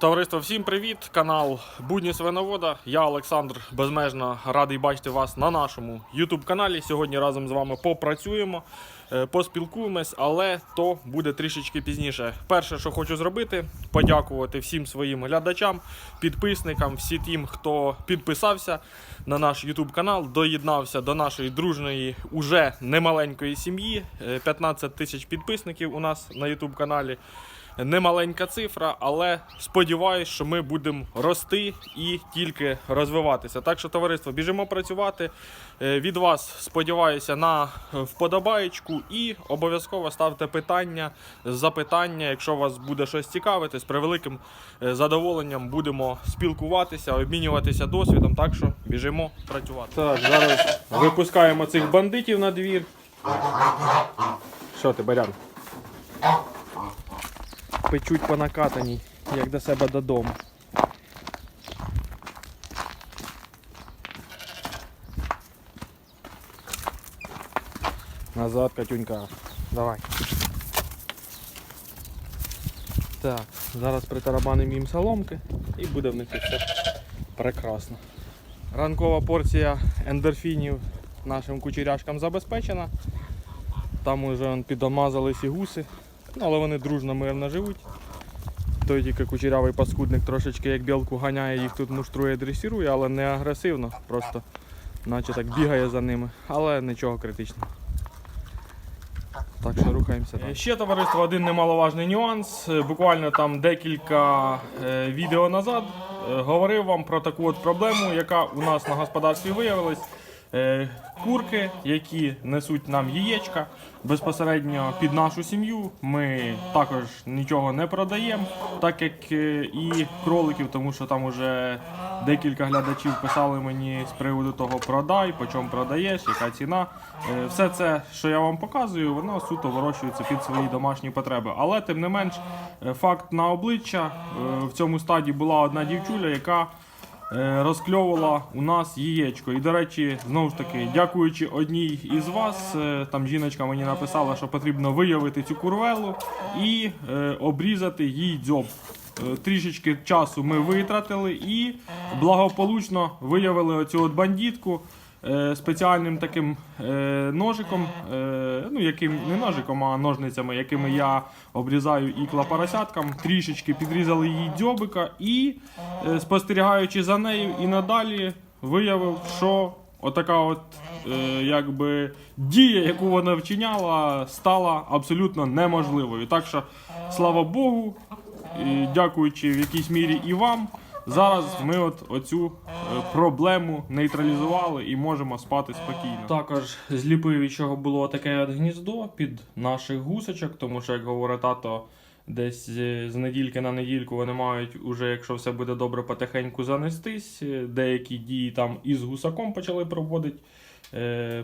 Товариство, всім привіт! Канал Будні Свиновода. Я Олександр безмежно радий бачити вас на нашому YouTube каналі. Сьогодні разом з вами попрацюємо, е, поспілкуємось, але то буде трішечки пізніше. Перше, що хочу зробити, подякувати всім своїм глядачам, підписникам, всі тим, хто підписався на наш YouTube канал, доєднався до нашої дружної, уже немаленької сім'ї. Е, 15 тисяч підписників у нас на YouTube каналі немаленька цифра, але сподіваюсь, що ми будемо рости і тільки розвиватися. Так що, товариство, біжимо працювати. Е, Від вас сподіваюся на вподобаєчку і обов'язково ставте питання, запитання, якщо вас буде щось цікавити, з превеликим е, задоволенням будемо спілкуватися, обмінюватися досвідом. Так що біжимо працювати. Так, зараз випускаємо цих бандитів на двір. Що ти, Барян? Печуть по накатаній, як до себе додому. Назад, Катюнька. Давай. Так, зараз притарабанимо їм соломки і буде в них все прекрасно. Ранкова порція ендорфінів нашим кучеряшкам забезпечена. Там уже підомазались і гуси. Але вони дружно мирно живуть. Той тільки кучерявий паскудник трошечки як білку ганяє, їх тут муштрує, дресірує, але не агресивно, просто наче так бігає за ними, але нічого критичного. Так що рухаємося. далі. Ще товариство, один немаловажний нюанс. Е, Буквально там декілька е, відео назад е, говорив вам про таку от проблему, яка у нас на господарстві виявилась. Е, Курки, які несуть нам яєчка безпосередньо під нашу сім'ю. Ми також нічого не продаємо, так як е, і кроликів, тому що там уже декілька глядачів писали мені з приводу того продай, по чому продаєш, яка ціна. Е, Все це, що я вам показую, воно суто вирощується під свої домашні потреби. Але тим не менш, факт на обличчя в цьому стаді була одна дівчуля, яка розкльовувала у нас яєчко. І, до речі, знову ж таки, дякуючи одній із вас, е, там жіночка мені написала, що потрібно виявити цю курвелу і е, обрізати їй дзьоб. Е, Трішечки часу ми витратили і благополучно виявили оцю от бандитку е, спеціальним таким е, ножиком, е, ну яким не ножиком, а ножницями, якими я обрізаю ікла поросяткам. Трішечки підрізали її дзьобика і е, спостерігаючи за нею і надалі виявив, що отака от е, якби дія, яку вона вчиняла, стала абсолютно неможливою. Так що, слава Богу, дякуючи в якійсь мірі і вам. Зараз ми от оцю е, проблему нейтралізували і можемо спати спокійно. Також зліпив чого було таке от гніздо під наших гусочок, тому що, як говорить тато, десь е, з недільки на недільку вони мають уже, якщо все буде добре, потихеньку занестись. Е, Деякі дії там із гусаком почали проводити.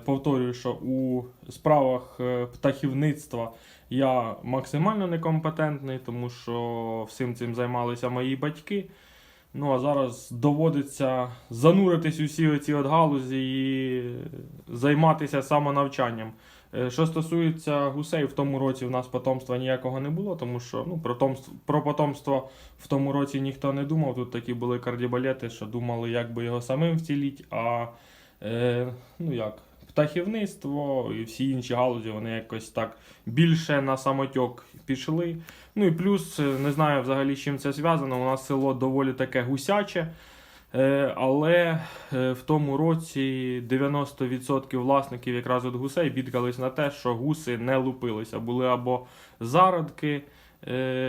Повторюю, що у справах птахівництва я максимально некомпетентний, тому що всім цим займалися мої батьки. Ну а зараз доводиться зануритись у всі ці от галузі і займатися самонавчанням. Е, Що стосується гусей, в тому році в нас потомства ніякого не було, тому що ну, про, про потомство в тому році ніхто не думав. Тут такі були кардібалети, що думали, як би його самим вціліть. А е, ну як, птахівництво і всі інші галузі вони якось так більше на самотьок пішли. Ну і плюс, е, не знаю взагалі з чим це зв'язано. У нас село доволі таке гусяче. Е, Але е, в тому році 90% власників якраз от гусей бідкались на те, що гуси не лупилися. Були або зародки,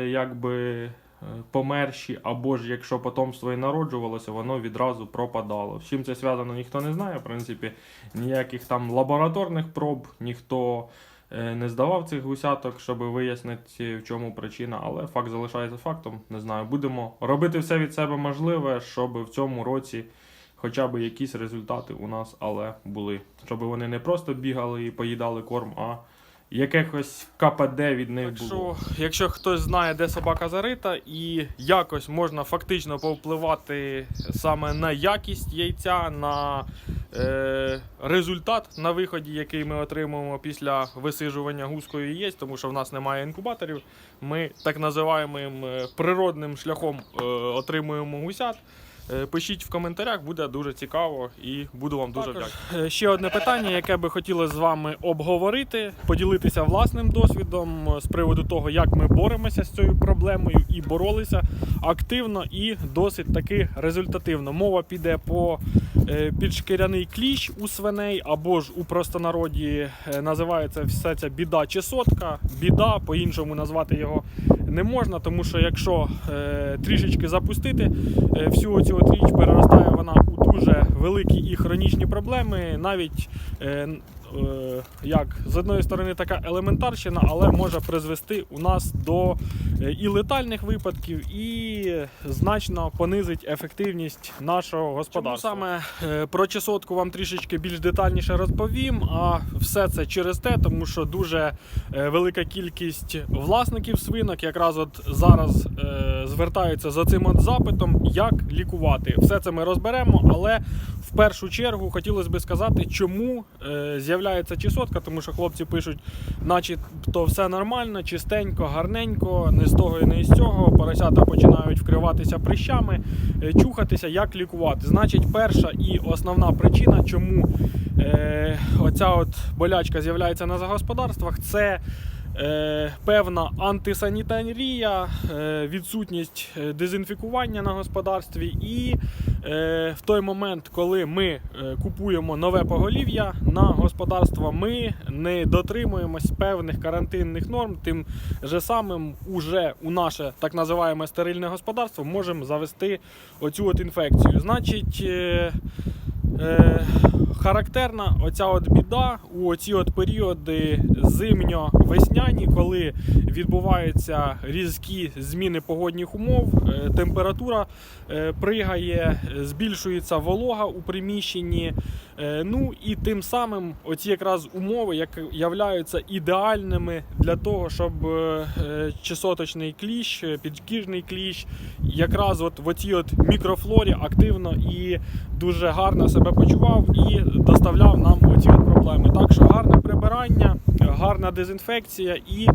якби померші, або ж якщо потомство і народжувалося, воно відразу пропадало. З чим це зв'язано, ніхто не знає. В принципі, ніяких там лабораторних проб ніхто е, не здавав цих гусяток, щоб вияснити, в чому причина. Але факт залишається фактом. Не знаю. Будемо робити все від себе можливе, щоб в цьому році. Хоча б якісь результати у нас але були. Щоб вони не просто бігали і поїдали корм, а якихось КПД від них було. Якщо, якщо хтось знає, де собака зарита, і якось можна фактично повпливати саме на якість яйця, на Е, результат на виході, який ми отримуємо після висижування гускою, є, тому що в нас немає інкубаторів. Ми так називаємо е, природним шляхом е, отримуємо гусят. Е, Пишіть в коментарях, буде дуже цікаво і буду вам дуже вдячний. Ще одне питання, яке би хотіли з вами обговорити, поділитися власним досвідом е, з приводу того, як ми боремося з цією проблемою і боролися активно і досить таки результативно. Мова піде по е, підшкіряний кліщ у свиней, або ж у простонароді е, називається все це біда чи сотка. Біда, по-іншому назвати його не можна, тому що якщо е, трішечки запустити е, всю цю річ, переростає вона у дуже великі і хронічні проблеми, навіть е, як з одної сторони така елементарщина, але може призвести у нас до е, і летальних випадків, і значно понизить ефективність нашого господарства. Чому саме е, про чесотку вам трішечки більш детальніше розповім. А все це через те, тому що дуже е, велика кількість власників свинок якраз от зараз е, звертаються за цим от запитом, як лікувати. Все це ми розберемо, але в першу чергу хотілося би сказати, чому е, з'являється чесотка, тому що хлопці пишуть, начебто все нормально, чистенько, гарненько, не з того і не з цього. Поросята починають вкриватися прищами, е, чухатися, як лікувати. Значить, перша і основна причина, чому е, оця от болячка з'являється на загосподарствах, це певна антисанітарія, е, відсутність е, дезінфікування на господарстві, і е, в той момент, коли ми е, купуємо нове поголів'я на господарство, ми не дотримуємось певних карантинних норм. Тим же самим уже у наше так називаємо стерильне господарство можемо завести оцю от інфекцію. Значить. Е, Е, характерна оця от біда у оці от періоди зимньо-весняні, коли відбуваються різкі зміни погодних умов, е, температура е, пригає, збільшується волога у приміщенні. Е, ну і тим самим оці якраз умови, які являються ідеальними для того, щоб чесоточний кліщ, підкіжний кліщ, якраз от в оцій от мікрофлорі активно і дуже гарно себе почував і доставляв нам оці проблеми. Так що гарне прибирання, гарна дезінфекція і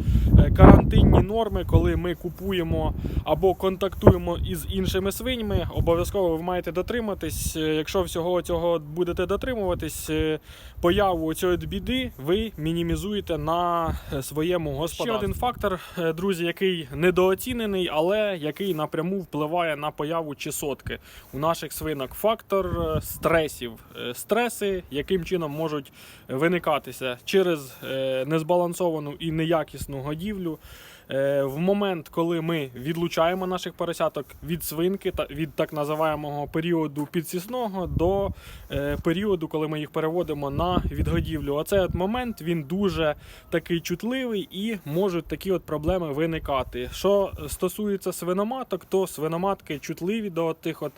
карантинні норми, коли ми купуємо або контактуємо із іншими свиньми, обов'язково ви маєте дотриматись. Е, Якщо всього цього будете дотримуватись, е, появу цієї біди ви мінімізуєте на е, своєму господарстві. Ще один фактор, е, друзі, який недооцінений, але який напряму впливає на появу чесотки у наших свинок. Фактор е, стресів. Е, Стреси, яким чином можуть виникатися через е, незбалансовану і неякісну годівлю. Е, В момент, коли ми відлучаємо наших поросяток від свинки та від так називаємого періоду підсісного до е, періоду, коли ми їх переводимо на відгодівлю. Оцей от момент він дуже такий чутливий і можуть такі от проблеми виникати. Що стосується свиноматок, то свиноматки чутливі до тих от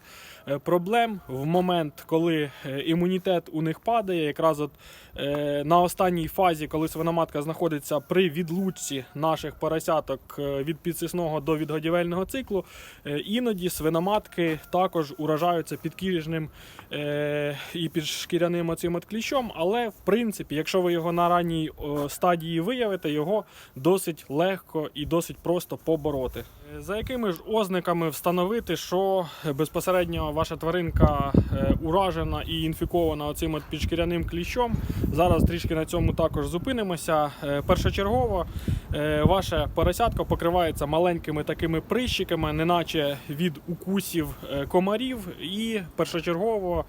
проблем в момент, коли е, імунітет у них падає, якраз от е, на останній фазі, коли свиноматка знаходиться при відлучці наших поросяток е, від підсисного до відгодівельного циклу, е, іноді свиноматки також уражаються підкіржним е, і підшкіряним оцим от кліщом. Але в принципі, якщо ви його на ранній стадії виявите, його досить легко і досить просто побороти. Е, За якими ж ознаками встановити, що безпосередньо ваша тваринка е, уражена і інфікована оцим от підшкіряним кліщом? Зараз трішки на цьому також зупинимося. Е, Першочергово е, ваше поросятко покривається маленькими такими прищиками, неначе від укусів комарів, і першочергово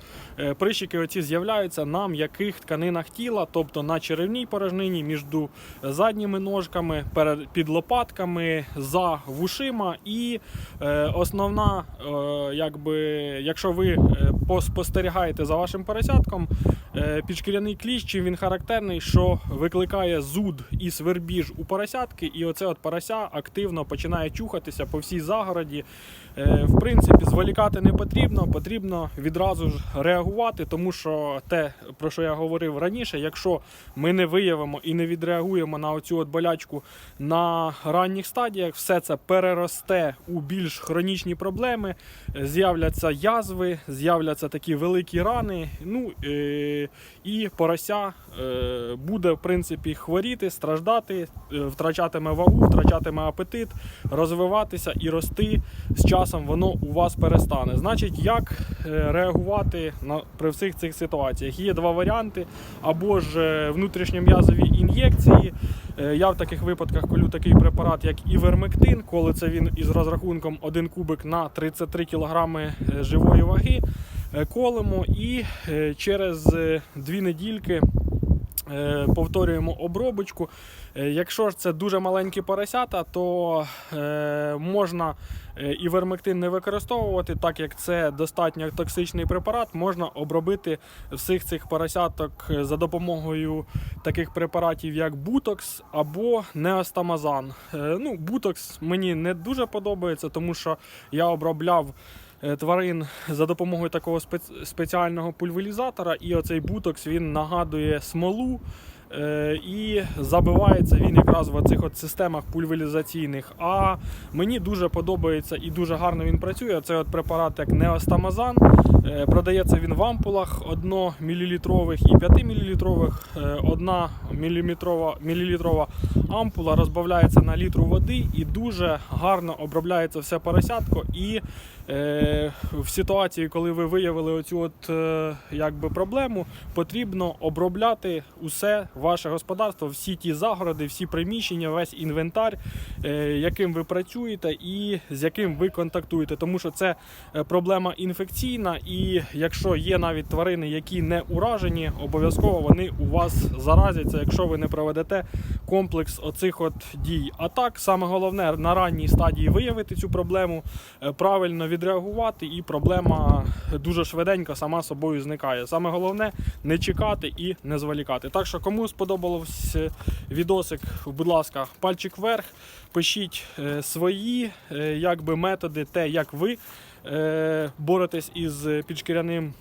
прищики оці з'являються на м'яких тканинах тіла, тобто на черевній порожнині, між задніми ножками, під лопатками, за вушима. І основна, якби, якщо ви е, поспостерігаєте за вашим поросятком, е, підшкіряний кліщ, він характерний, що викликає зуд і свербіж у поросятки, і оце от порося активно починає чухатися по всій загороді. Е, В принципі, зволікати не потрібно, потрібно відразу ж реагувати, тому що те, про що я говорив раніше, якщо ми не виявимо і не відреагуємо на оцю от болячку на ранніх стадіях, все це переросте у більш хронічні проблеми, з'являться язви, з'являться такі великі рани. Ну е, і порося е, буде в принципі хворіти, страждати, е, втрачатиме вагу, втрачатиме апетит, розвиватися і рости. З часом воно у вас перестане. Значить, як реагувати на при всіх цих ситуаціях? Є два варіанти: або ж внутрішньом'язові ін'єкції. Е, Я в таких випадках колю такий препарат, як івермектин, коли це він із розрахунком 1 кубик на 33 кг живої ваги. Е, Колемо і е, через е, дві недільки е, повторюємо обробочку. Е, Якщо ж це дуже маленькі поросята, то е, можна е, івермектин не використовувати, так як це достатньо токсичний препарат, можна обробити всіх цих поросяток е, за допомогою таких препаратів, як бутокс або неостамазан. Е, ну, бутокс мені не дуже подобається, тому що я обробляв е, тварин за допомогою такого спец- спеціального пульверізатора, і оцей бутокс він нагадує смолу. Е, І забивається він якраз в цих от системах пульверізаційних. А мені дуже подобається і дуже гарно він працює. Це от препарат як Неостамазан. Е, Продається він в ампулах 1 мл і 5 мл. 1 міліметрова, мілілітрова ампула розбавляється на літру води і дуже гарно обробляється все поросятко. І е, в ситуації, коли ви виявили оцю от, е, якби проблему, потрібно обробляти усе ваше господарство, всі ті загороди, всі приміщення, весь інвентар, е, яким ви працюєте і з яким ви контактуєте. Тому що це е, проблема інфекційна, і якщо є навіть тварини, які не уражені, обов'язково вони у вас заразяться, якщо ви не проведете комплекс оцих от дій. А так, саме головне на ранній стадії виявити цю проблему, е, правильно відреагувати, і проблема дуже швиденько сама собою зникає. Саме головне не чекати і не зволікати. Так що, кому сподобався відосик, будь ласка, пальчик вверх, пишіть е, свої е, якби, методи, те, як ви е, боретесь із підшкіряним